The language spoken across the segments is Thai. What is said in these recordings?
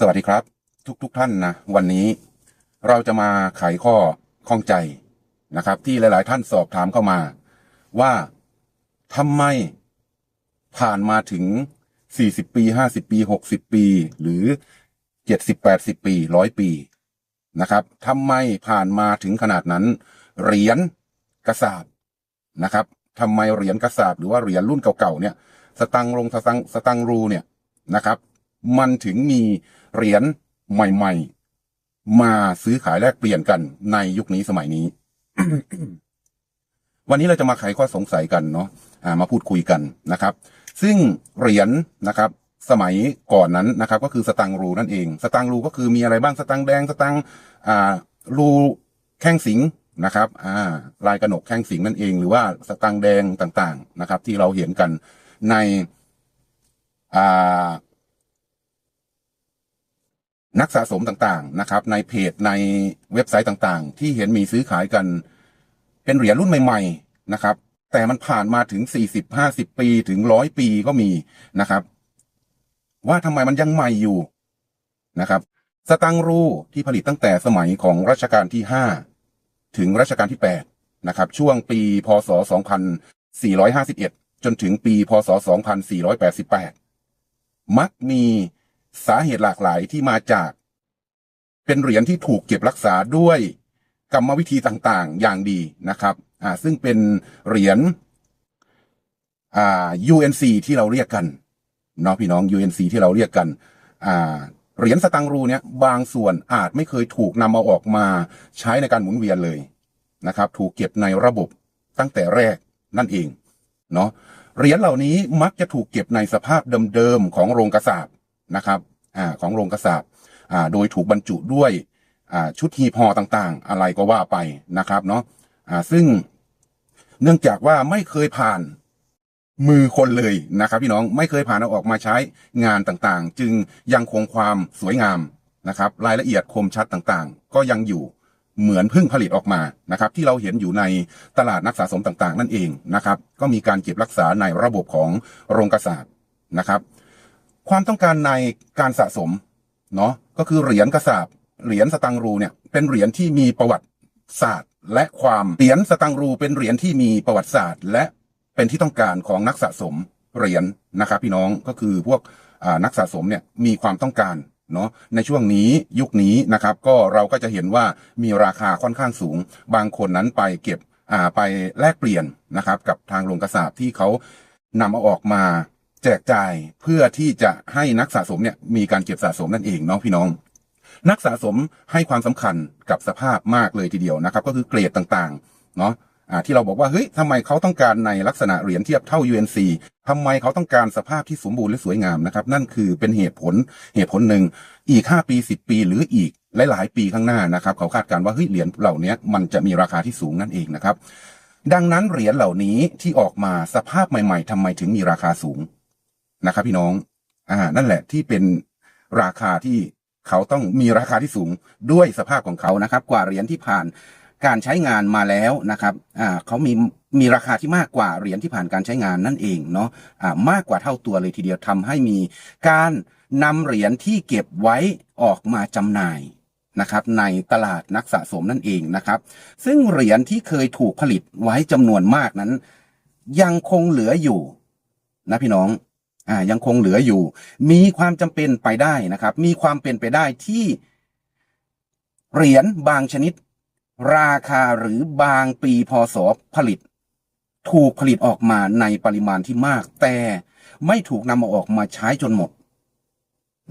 สวัสดีครับ ทุกๆทท่านนะวันนี้เราจะมาไขข้อข้องใจนะครับ ที่หลายๆ ท่านสอบถามเข้ามา ว่าทำไมผ่านมาถึง 40 ปี 50 ปี 60 ปี หรือ 70 80 ปี 100 ปีนะครับทำไมผ่านมาถึงขนาดนั้น เหรียญกระสาบนะครับทำไมเหรียญกระสาบหรือว่าเหรียญรุ่นเก่าๆเนี่ย สตังลงสตังสตังรูเนี่ยนะครับ มันถึงมีเหรียญใหม่ ๆ มาซื้อขายแลกเปลี่ยนกันในยุคนี้สมัยนี้ วันนี้เราจะมาไขข้อสงสัยกันเนาะอ่ามาพูดคุยกันนะครับ ซึ่งเหรียญนะครับสมัยก่อนนั้นนะครับ ก็คือสตังรูนั่นเอง สตังรูก็คือมีอะไรบ้างสตังแดงสตังอ่ารูแข้งสิงนะครับอ่าลายกระหนกแข้งสิงนั่นเอง หรือว่าสตังแดงต่างๆนะครับ ที่เราเห็นกันในอ่า นักสะสมต่างๆนะครับ ในเพจในเว็บไซต์ต่างๆ ที่เห็นมีซื้อขายกัน เป็นเหรียญรุ่นใหม่ ๆนะครับ แต่มันผ่านมาถึงสี่สิบห้าสิบปีถึงร้อยปีก็มีนะครับ ว่าทำไมมันยังใหม่อยู่นะครับ สตังรูที่ผลิตตั้งแต่สมัยของรัชกาลที่ห้าถึงรัชกาลที่แปดนะครับ ช่วงปีพศสองพันสี่ร้อยห้าสิบเอ็ดจนถึงปีพศสองพันสี่ร้อยแปดสิบแปดมักมี สาเหตุหลากหลายที่มาจาก เป็นเหรียญที่ถูกเก็บรักษาด้วยกรรมวิธีต่างๆ อย่างดีนะครับอ่าซึ่งเป็นเหรียญอ่า UNC ที่เราเรียกกันเนาะพี่น้อง UNC ที่เราเรียกกันอ่าเหรียญสตังรูเนี่ยบางส่วนอาจไม่เคยถูกนำเอาออกมาใช้ในการหมุนเวียนเลยนะครับ ถูกเก็บในระบบตั้งแต่แรกนั่นเองเนาะเหรียญเหล่านี้มักจะถูกเก็บในสภาพเดิมๆของโรงกระสาบ นะครับอ่าของโรงกระสาบอ่าโดยถูกบรรจุด้วยอ่าชุดฮีพอต่างๆ อะไรก็ว่าไปนะครับเนาะอ่าซึ่งเนื่องจากว่าไม่เคยผ่านมือคนเลยนะครับ พี่น้องไม่เคยผ่านเอาออกมาใช้งานต่างๆ จึงยังคงความสวยงามนะครับ รายละเอียดคมชัดต่างๆ ก็ยังอยู่เหมือนเพิ่งผลิตออกมานะครับ ที่เราเห็นอยู่ในตลาดนักสะสมต่างๆ นั่นเองนะครับ ก็มีการเก็บรักษาในระบบของโรงกระสาบนะครับ ความต้องการในการสะสมเนาะก็คือเหรียญกระสาบเหรียญสตังรูเนี่ยเป็นเหรียญที่มีประวัติศาสตร์ และความเหรียญสตังรูเป็นเหรียญที่มีประวัติศาสตร์ และเป็นที่ต้องการของนักสะสมเหรียญนะครับพี่น้องก็คือพวกนักสะสมเนี่ยมีความต้องการเนาะในช่วงนี้ยุคนี้นะครับ ก็เราก็จะเห็นว่ามีราคาค่อนข้างสูง บางคนนั้นไปเก็บไปแลกเปลี่ยนนะครับ กับทางโรงกระสาบที่เขานำเอาออกมา แจกจ่ายเพื่อที่จะให้นักสะสมเนี่ยมีการเก็บสะสมนั่นเองเนาะพี่น้อง นักสะสมให้ความสำคัญกับสภาพมากเลยทีเดียวนะครับ ก็คือเกรดต่างๆเนาะที่เราบอกว่าเฮ้ยทำไมเขาต้องการในลักษณะเหรียญเทียบเท่า UNC ทำไมเขาต้องการสภาพที่สมบูรณ์และสวยงามนะครับ นั่นคือเป็นเหตุผลเหตุผลหนึ่งอีก 5 ปี 10 ปี หรืออีกหลายๆ ปีข้างหน้านะครับ เขาคาดการณ์ว่าเฮ้ยเหรียญเหล่านี้มันจะมีราคาที่สูงนั่นเองนะครับ ดังนั้นเหรียญเหล่านี้ที่ออกมาสภาพใหม่ ๆทำไมถึงมีราคาสูง นะครับพี่น้อง อ่า นั่นแหละที่เป็นราคาที่เขาต้องมีราคาที่สูงด้วยสภาพของเขานะครับ กว่าเหรียญที่ผ่านการใช้งานมาแล้วนะครับ อ่าเขามีมีราคาที่มากกว่าเหรียญที่ผ่านการใช้งานนั่นเองเนาะ อ่ามากกว่าเท่าตัวเลยทีเดียวทำให้มีการนำเหรียญที่เก็บไว้ออกมาจำหน่ายนะครับในตลาดนักสะสมนั่นเองนะครับ ซึ่งเหรียญที่เคยถูกผลิตไว้จำนวนมากนั้น ยังคงเหลืออยู่นะพี่น้อง อ่ายังคงเหลืออยู่ มีความจำเป็นไปได้นะครับ มีความเป็นไปได้ที่เหรียญบางชนิด ราคาหรือบางปีพศผลิต ถูกผลิตออกมาในปริมาณที่มาก แต่ไม่ถูกนำมาออกมาใช้จนหมด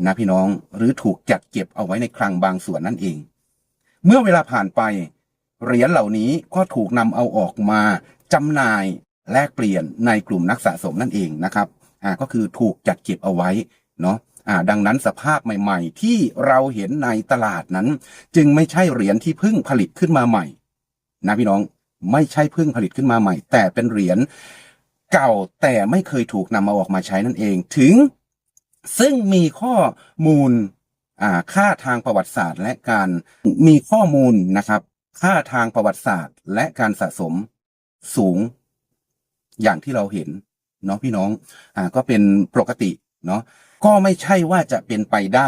นะพี่น้องหรือถูกจัดเก็บเอาไว้ในคลังบางส่วนนั่นเอง เมื่อเวลาผ่านไปเหรียญเหล่านี้ก็ถูกนำเอาออกมาจำหน่ายแลกเปลี่ยนในกลุ่มนักสะสมนั่นเองนะครับ อ่าก็คือถูกจัดเก็บเอาไว้เนาะอ่าดังนั้นสภาพใหม่ ๆ ที่เราเห็นในตลาดนั้น จึงไม่ใช่เหรียญที่เพิ่งผลิตขึ้นมาใหม่ นะพี่น้องไม่ใช่เพิ่งผลิตขึ้นมาใหม่ แต่เป็นเหรียญเก่าแต่ไม่เคยถูกนำมาออกมาใช้นั่นเอง ถึงซึ่งมีข้อมูลอ่าค่าทางประวัติศาสตร์ และการมีข้อมูลนะครับค่าทางประวัติศาสตร์ และการสะสมสูงอย่างที่เราเห็น เนาะพี่น้องอ่าก็เป็นปกติเนาะก็ไม่ใช่ว่าจะเป็นไปได้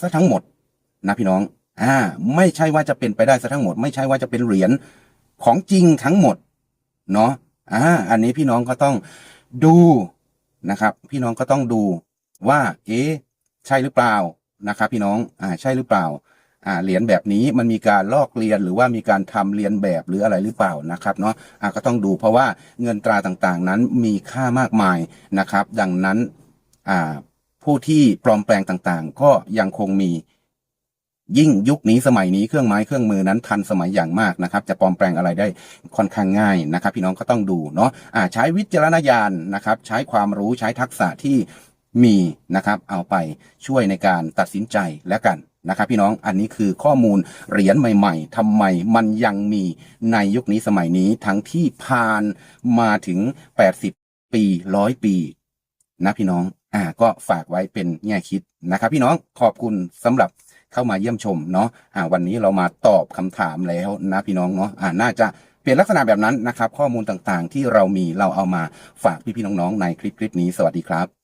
ซะทั้งหมดนะพี่น้องอ่าไม่ใช่ว่าจะเป็นไปได้ซะทั้งหมด ไม่ใช่ว่าจะเป็นเหรียญของจริงทั้งหมดเนาะอ่าอันนี้พี่น้องก็ต้องดูนะครับ พี่น้องก็ต้องดูว่า เอ๊ะใช่หรือเปล่านะครับ พี่น้องอ่าใช่หรือเปล่า เหรียญแบบนี้มันมีการลอกเลียนหรือว่ามีการทำเรียนแบบหรืออะไรหรือเปล่านะครับเนาะอ่าก็ต้องดูเพราะว่าเงินตราต่างๆนั้นมีค่ามากมายนะครับ ดังนั้นอ่าผู้ที่ปลอมแปลงต่างๆ ก็ยังคงมียิ่งยุคนี้สมัยนี้เครื่องไม้เครื่องมือนั้นทันสมัยอย่างมากนะครับ จะปลอมแปลงอะไรได้ค่อนข้างง่ายนะครับ พี่น้องก็ต้องดูเนาะอ่าใช้วิจารณญาณนะครับ ใช้ความรู้ใช้ทักษะที่มีนะครับ เอาไปช่วยในการตัดสินใจแล้วกัน นะครับพี่น้องอันนี้คือข้อมูลเหรียญใหม่ ๆทำไมมันยังมีในยุคนี้สมัยนี้ทั้งที่ผ่านมาถึง 80 ปีร้อยปี นะพี่น้องอ่าก็ฝากไว้เป็นแง่คิดนะครับ พี่น้องขอบคุณสำหรับเข้ามาเยี่ยมชมเนาะอ่าวันนี้เรามาตอบคำถามแล้วนะพี่น้องเนาะอ่าน่าจะเป็นลักษณะแบบนั้นนะครับ ข้อมูลต่างๆ ที่เรามีเราเอามาฝากพี่ๆน้องๆในคลิปคลิปนี้สวัสดีครับ